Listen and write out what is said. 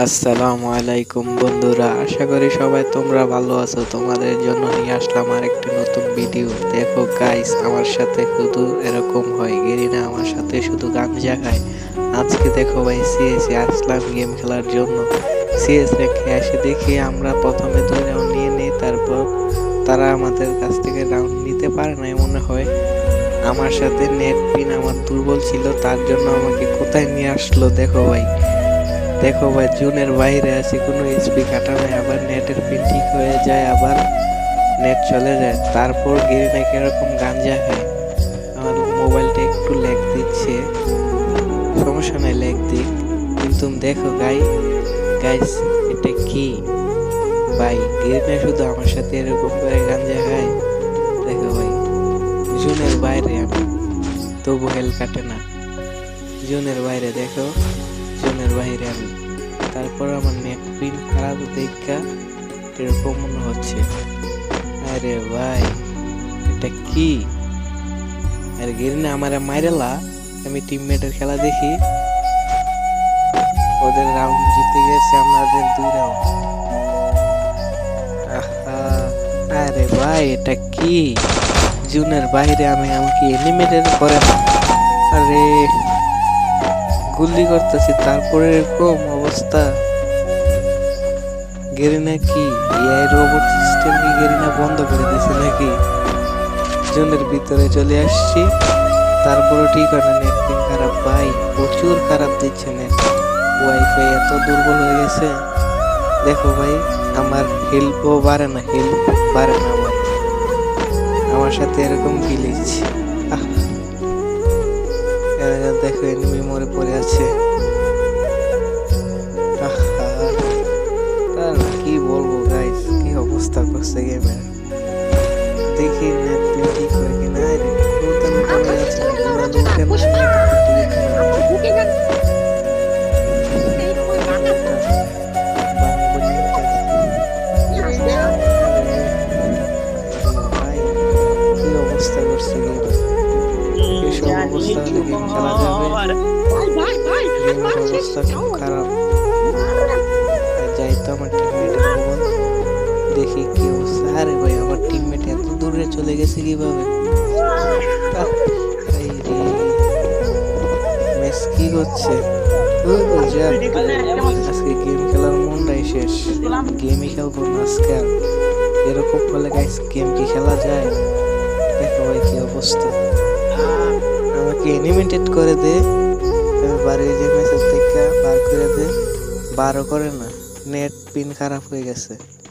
আসসালামু আলাইকুম বন্ধুরা, আশা করি সবাই তোমরা ভালো আছো। তোমাদের জন্য নিয়ে আসলাম আরেকটি নতুন ভিডিও। দেখো গাইস আমার সাথে শুধু এরকম হয় গেরিনা আমার সাথে শুধু গাঞ্জা খায়। আজকে দেখো ভাই সিএসে আসলাম গেম খেলার জন্য। সিএস রেখে এসে দেখি আমরা প্রথমে তো রাউন্ড নিয়ে নিই, তারপর তারা আমাদের কাছ থেকে রাউন্ড নিতে পারে না মনে হয়। আমার সাথে নেট পিন আমার দুর্বল ছিল, তার জন্য আমাকে কোথায় নিয়ে আসলো দেখো ভাই। দেখো ভাই, জুনের বাইরে আছি, কোনো স্পি কাটা নাই, আবার নেটের পিন ঠিক হয়ে যায়, আবার নেট চলে যায়। তারপর গিয়ে নাকি এরকম গাঞ্জা হয়? আমার মোবাইলটা একটু ল্যাগ দিচ্ছে। সমস্যা নাই ল্যাগ দিক। কিন্তু দেখো গাই গাইস এটা কি? ভাই, গিরিনা শুধু আমার সাথে এরকম করে গাঞ্জা খায় দেখো ভাই, জুনের বাইরে আমি, তবু হেল কাটে না। জুনের বাইরে দেখো। জোনের বাইরে আমি তারপর আমার নেট পিন খারাপ, দেখা এরকম মনে হচ্ছে। আরে ভাই, এটা কি? আরে গেরিনা আমার মাইরেলা, আমি টিমমেটের খেলা দেখি। ওদের রাউন্ড জিতে গেছে আমাদের দুই রাউন্ড আরে ভাই, এটা কি? জুনের বাইরে আমি আমাকে এলিমিনেট করে আরে গুলি করতেছি, তারপরে এরকম অবস্থা। গেরিনা কি, এআই রোবট সিস্টেম কি গেরিনা বন্ধ করে দিয়েছে নাকি? জনের ভিতরে চলে আসছি। তারপরে ঠিক হয় না খারাপ, ভাই, প্রচুর খারাপ দিচ্ছে নেট ওয়াইফাই এত দুর্বল হয়ে গেছে। দেখো ভাই, আমার হেল্পও বাড়ে না হেল্প বাড়ে না আমার। আমার সাথে এরকম এরা দেখো এনিমি মরে পড়ে আছে। কি বলব গাইস কি অবস্থা করছে গেমের দেখি নেট পিন ঠিক এসব গেম খেলা যাবে। অবস্থা খুব খারাপ। যাই তো আমার টিমমেট দেখি কি অবস্থা। আরে ভাই আমার টিমমেট এত দূরে চলে গেছে কীভাবে? মেস কি যাক, আজকে গেম খেলার মনটাই শেষ। গেমই খেলব না আজকে এরকম বলে গাইস গেম কি খেলা যায়? দেখো ভাই কি অবস্থা। এনিমেটেড করে দে। বাড়ির বাড়ি যে মেসেজ থেকে বার করে দে। বারও করে না। নেট পিন খারাপ হয়ে গেছে।